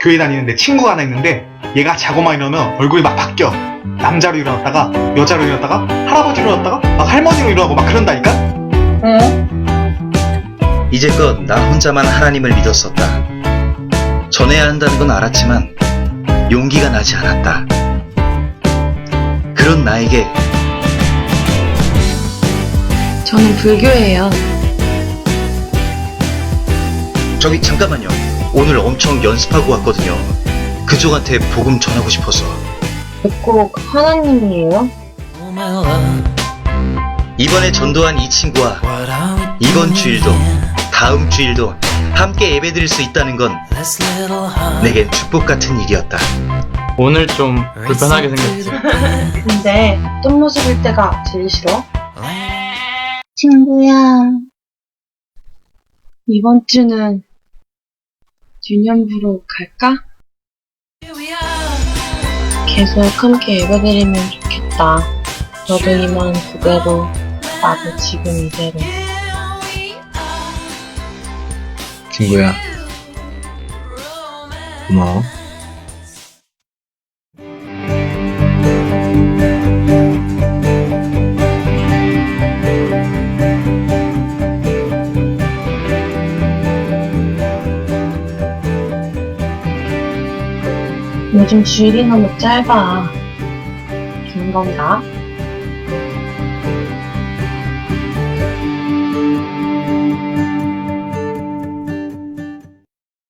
교회 다니는 내 친구가 하나 있는데 얘가 자고만 일어나면 얼굴이 막 바뀌어. 남자로 일어났다가 여자로 일어났다가 할아버지로 일어났다가 막 할머니로 일어나고 막 그런다니까? 어? 이제껏 나 혼자만 하나님을 믿었었다. 전해야 한다는 건 알았지만 용기가 나지 않았다. 그런 나에게 저는 불교예요. 저기 잠깐만요. 오늘 엄청 연습하고 왔거든요. 그쪽한테 복음 전하고 싶어서. 꼭 하나님이에요? 이번에 전도한 이 친구와 이번 주일도 다음 주일도 함께 예배드릴 수 있다는 건 내겐 축복 같은 일이었다. 오늘 좀 불편하게 생겼지. 근데 어떤 모습일 때가 제일 싫어? 친구야, 이번 주는 유년부로 갈까? 계속 함께 예배드리면 좋겠다. 너도 이만 그대로, 나도 지금 이대로. 친구야. 고마워. 요즘 주일이 너무 짧아. 긴 건가?